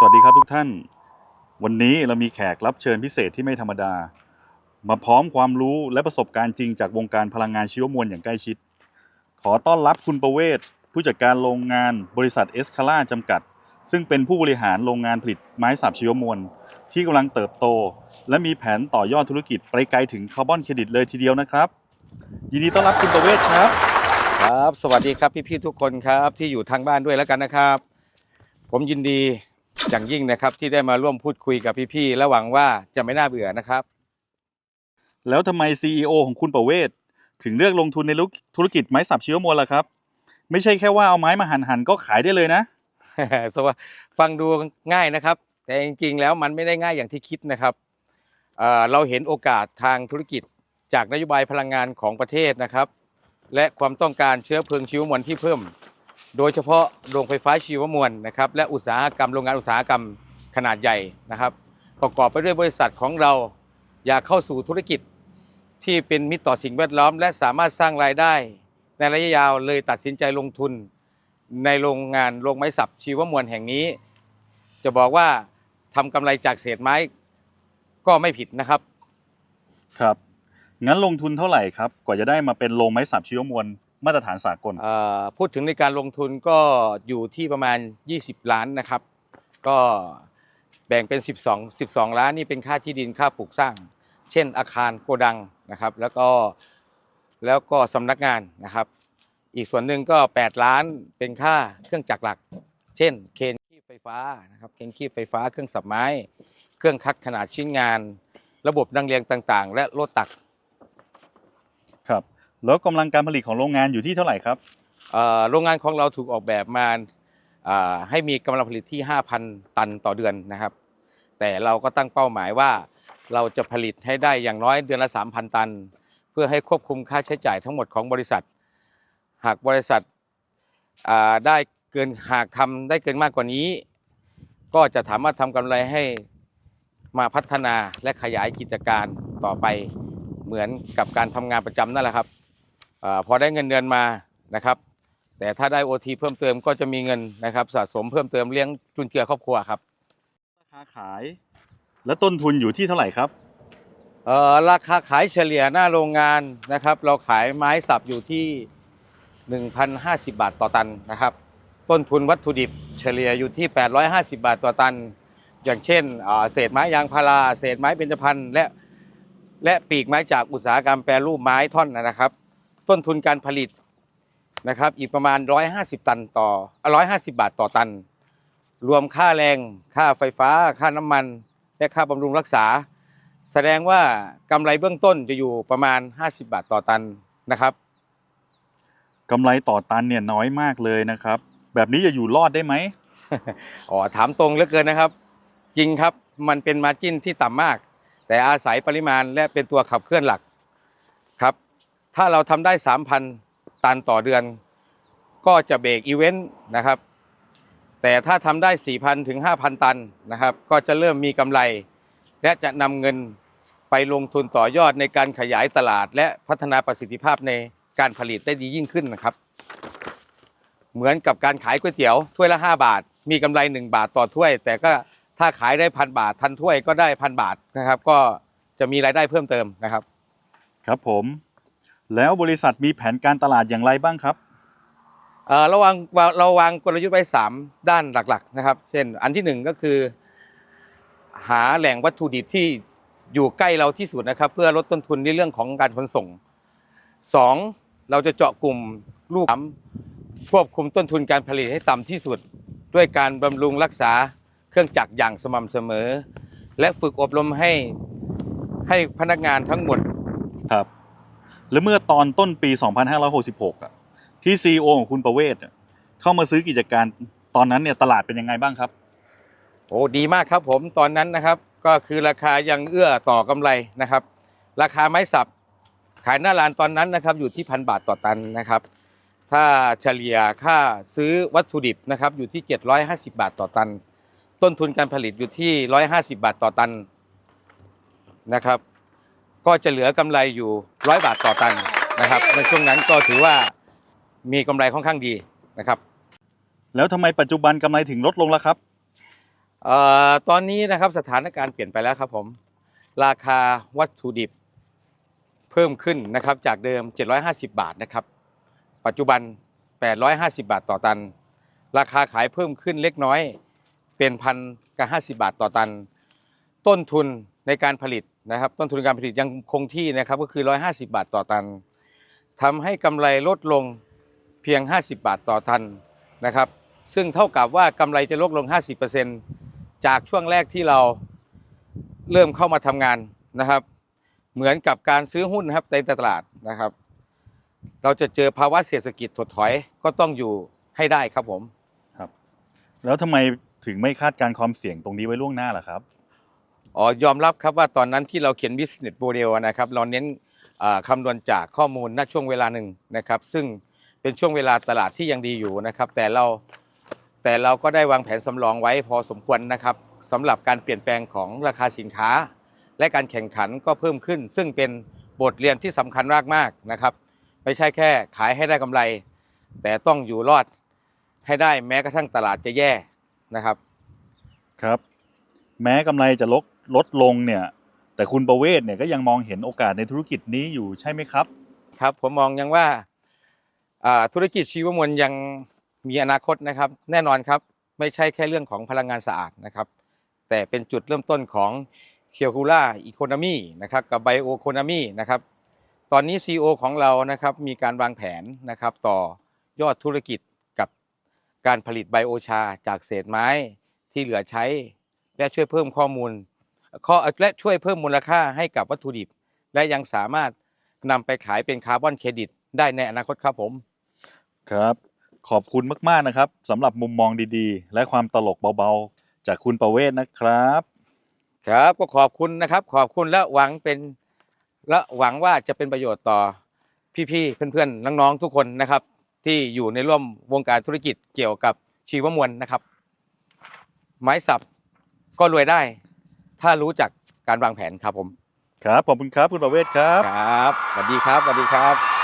สวัสดีครับทุกท่าน วันนี้เรามีแขกรับเชิญพิเศษที่ไม่ธรรมดา มาพร้อมความรู้และประสบการณ์จริงจากวงการพลังงานชีวมวลอย่างใกล้ชิด ขอต้อนรับคุณประเวศ ผู้จัดการโรงงานบริษัทเอสคาล่าจำกัด ซึ่งเป็นผู้บริหารโรงงานผลิตไม้สับชีวมวล ที่กำลังเติบโต และมีแผนต่อยอดธุรกิจไปไกลถึงคาร์บอนเครดิตเลยทีเดียวนะครับ ยินดีต้อนรับคุณประเวศครับครับ สวัสดีครับพี่ๆทุกคนครับที่อยู่ทางบ้านด้วยแล้วกันนะครับ ผมยินดี อย่างยิ่งนะครับที่ได้มาร่วมพูดคุยกับพี่ๆและหวังว่าจะไม่น่าเบื่อนะครับ แล้วทำไม CEO ของคุณประเวศ ถึงเลือกลงทุนในธุรกิจไม้สับชีวมวลล่ะครับ ไม่ใช่แค่ว่าเอาไม้มาหันหันๆก็ขายได้เลยนะ สวัสฟังดูง่ายนะครับ แต่จริงๆแล้วมันไม่ได้ง่ายอย่างที่คิดนะครับเอ่อเราเห็นโอกาสทางธุรกิจจากนโยบายพลังงานของประเทศนะครับ และความต้องการเชื้อเพลิงชีวมวลที่เพิ่ม โดยเฉพาะโรงไฟฟ้าชีวมวลนะครับและอุตสาหกรรมโรงงานอุตสาหกรรมขนาดใหญ่นะครับ ประกอบไปด้วยบริษัทของเราอยากเข้าสู่ธุรกิจที่เป็นมิตรต่อสิ่งแวดล้อม และสามารถสร้างรายได้ ในระยะยาวเลยตัดสินใจลงทุน ในโรงงานโรงไม้สับชีวมวลแห่งนี้ จะบอกว่าทำกำไรจากเศษไม้ก็ไม่ผิดนะครับครับงั้นลงทุนเท่าไหร่ครับกว่าจะได้มาเป็นโรงไม้สับชีวมวล มาตรฐานสากลเอ่อพูดถึงในการลงทุนก็อยู่ที่ประมาณ 20 ล้านนะครับ ก็แบ่งเป็น 12 12 ล้านนี่เป็นค่าที่ดินค่าปลูกสร้าง เช่นอาคารโกดังนะครับ แล้วก็แล้วก็สำนักงานนะครับ อีกส่วนหนึ่งก็ 8 ล้านเป็นค่าเครื่องจักรหลัก เช่น เคนคีบไฟฟ้านะครับเคนคีบไฟฟ้าเครื่องสับไม้ เครื่องคัดขนาดชิ้นงาน ระบบดังเรียงต่าง ๆ และรถตัก แล้วกำลังการผลิตของโรงงานอยู่ที่เท่าไหร่ครับ เอ่อโรงงานของเราถูกออกแบบมาอ่าให้มีกำลังผลิตที่ 5,000 ตันต่อเดือนนะครับ แต่เราก็ตั้งเป้าหมายว่า เราจะผลิตให้ได้อย่างน้อยเดือนละ 3,000 ตัน เพื่อให้ควบคุมค่าใช้จ่ายทั้งหมดของบริษัท หากบริษัทอ่าได้เกินหากทำได้เกินมากกว่านี้ ก็จะสามารถทำกำไรให้มาพัฒนาและขยายกิจการต่อไปเหมือนกับการทำงานประจำนั่นแหละครับ อาพอได้เงินเดือนมานะครับ แต่ถ้าได้โอทีเพิ่มเติมก็จะมีเงินนะครับ สะสมเพิ่มเติมเลี้ยงจุนเจือครอบครัวครับราคาขาย และต้นทุนอยู่ที่เท่าไหร่ครับเอ่อราคาขายเฉลี่ยหน้าโรงงานนะครับ เราขายไม้สับอยู่ที่ 1,050 บาทต่อตันนะครับ ต้นทุนวัตถุดิบเฉลี่ยอยู่ที่ 850 บาทต่อตัน อย่างเช่นอ่าเศษไม้ยางพาราเศษไม้เบญจพรรณและและปีกไม้จากอุตสาหกรรมแปรรูปไม้ท่อนนะครับ ต้นทุนการผลิตนะครับอีกประมาณ 150 ตันต่อ 150 บาทต่อตัน รวมค่าแรงค่าไฟฟ้า ค่าน้ำมัน และค่าบำรุงรักษา แสดงว่ากำไรเบื้องต้นจะอยู่ประมาณ 50 บาทต่อตันนะครับกำไรต่อตันเนี่ยน้อยมากเลยนะครับ แบบนี้จะอยู่รอดได้ไหมอ๋อถามตรงเหลือเกินนะครับ จริงครับมันเป็นมาจิ้นที่ต่ำมาก แต่อาศัยปริมาณและเป็นตัวขับเคลื่อนหลักครับ ถ้าเราทำได้ 3,000 ตันต่อเดือน ก็จะเบรกอีเวนต์นะครับ แต่ถ้าทำได้ 4,000 ถึง 5,000 ตันนะครับ ก็จะเริ่มมีกำไร และจะนำเงินไปลงทุนต่อยอดในการขยายตลาด และพัฒนาประสิทธิภาพในการผลิตได้ดียิ่งขึ้นนะครับ เหมือนกับการขายก๋วยเตี๋ยวถ้วยละ 5 บาท มีกำไร 1 บาทต่อถ้วย แต่ก็ถ้าขายได้พันบาททันถ้วยก็ได้พันบาทนะครับ ก็จะมีรายได้เพิ่มเติมนะครับ ครับผม แล้วบริษัทมีแผนการตลาดอย่างไรบ้างครับเอ่อระวังเราวางกลยุทธ์ไว้ 3 ด้านหลักๆนะครับ เช่นอันที่ 1 ก็คือ หาแหล่งวัตถุดิบที่อยู่ใกล้เราที่สุดนะครับ เพื่อลดต้นทุนในเรื่องของการขนส่ง 2. เราจะเจาะกลุ่มลูกค้าควบคุมต้นทุนการผลิตให้ต่ำที่สุด ด้วยการบำรุงรักษาเครื่องจักรอย่างสม่ำเสมอ และฝึกอบรมให้ให้พนักงานทั้งหมดครับ แล้วเมื่อตอนต้นปี 2566อะที่ CEO ของคุณประเวศเข้ามาซื้อกิจการตอนนั้นเนี่ยตลาดเป็นยังไงบ้างครับโอ้ดีมากครับผมตอนนั้นนะครับก็คือราคายังเอื้อต่อกำไรนะครับ ราคาไม้สับขายหน้าร้านตอนนั้นนะครับอยู่ที่พันบาทต่อตันนะครับ ถ้าเฉลี่ยค่าซื้อวัตถุดิบนะครับอยู่ที่ 750 บาทต่อตัน ต้นทุนการผลิตอยู่ที่ 150 บาทต่อตันนะครับ ก็จะเหลือกำไรอยู่100บาทต่อตันนะครับ ในช่วงนั้นก็ถือว่ามีกำไรค่อนข้างดีนะครับ แล้วทำไมปัจจุบันกำไรถึงลดลงล่ะครับเอ่อตอนนี้นะครับสถานการณ์เปลี่ยนไปแล้วครับผมราคาวัตถุดิบเพิ่มขึ้นนะครับจากเดิม 750 บาทนะครับ ปัจจุบัน 850 บาทต่อตัน ราคาขายเพิ่มขึ้นเล็กน้อยเป็นพันกับ50 บาทต่อตัน ต้นทุนในการผลิต นะครับต้นทุนการผลิตยังคงที่นะครับก็คือ 150 บาทต่อตันทำให้กำไรลดลงเพียง 50 บาทต่อตันนะครับซึ่งเท่ากับว่ากำไรจะลดลง 50%จากช่วงแรกที่เราเริ่มเข้ามาทำงานนะครับ เหมือนกับการซื้อหุ้นนะครับในตลาดนะครับ เราจะเจอภาวะเศรษฐกิจถดถอยก็ต้องอยู่ให้ได้ครับผมครับ แล้วทำไมถึงไม่คาดการณ์ความเสี่ยงตรงนี้ไว้ล่วงหน้าล่ะครับ อ๋อยอมรับครับว่าตอนนั้นที่เราเขียน business model นะครับเราเน้นคำนวณจากข้อมูลณช่วงเวลาหนึ่งนะครับ ซึ่งเป็นช่วงเวลาตลาดที่ยังดีอยู่นะครับ แต่เราแต่เราก็ได้วางแผนสำรองไว้พอสมควรนะครับสำหรับการเปลี่ยนแปลงของราคาสินค้า และการแข่งขันก็เพิ่มขึ้น ซึ่งเป็นบทเรียนที่สำคัญมากๆนะครับ ไม่ใช่แค่ขายให้ได้กำไร แต่ต้องอยู่รอดให้ได้แม้กระทั่งตลาดจะแย่นะครับครับ แม้กำไรจะลดลดลงเนี่ย แต่คุณประเวศเนี่ยก็ยังมองเห็นโอกาสในธุรกิจนี้อยู่ใช่ไหมครับ ครับ ผมมองยังว่าอ่าธุรกิจชีวมวลยังมีอนาคตนะครับ แน่นอนครับ ไม่ใช่แค่เรื่องของพลังงานสะอาดนะครับ แต่เป็นจุดเริ่มต้นของเคียวคูล่าอีโคโนมีนะครับกับไบโอโคโนมีนะครับตอนนี้ CEO ของเรานะครับมีการวางแผนนะครับต่อยอดธุรกิจกับการผลิตไบโอชาจากเศษไม้ที่เหลือใช้ และช่วยเพิ่มข้อมูลข้อและช่วยเพิ่มมูลค่าให้กับวัตถุดิบ และยังสามารถนำไปขายเป็นคาร์บอนเครดิต ได้ในอนาคตครับผมครับ ขอบคุณมากๆนะครับสำหรับมุมมองดีๆ และความตลกเบาๆ จากคุณประเวศนะครับ ครับก็ขอบคุณนะครับ ขอบคุณและหวังเป็นและหวังว่าจะเป็นประโยชน์ต่อพี่ๆเพื่อนๆน้องๆทุกคนนะครับ ที่อยู่ในร่วมวงการธุรกิจเกี่ยวกับชีวมวลนะครับ ไม้สับ ก็รวยได้ ถ้ารู้จักการวางแผนครับผม ครับขอบคุณครับคุณประเวศครับ ครับสวัสดีครับสวัสดีครับ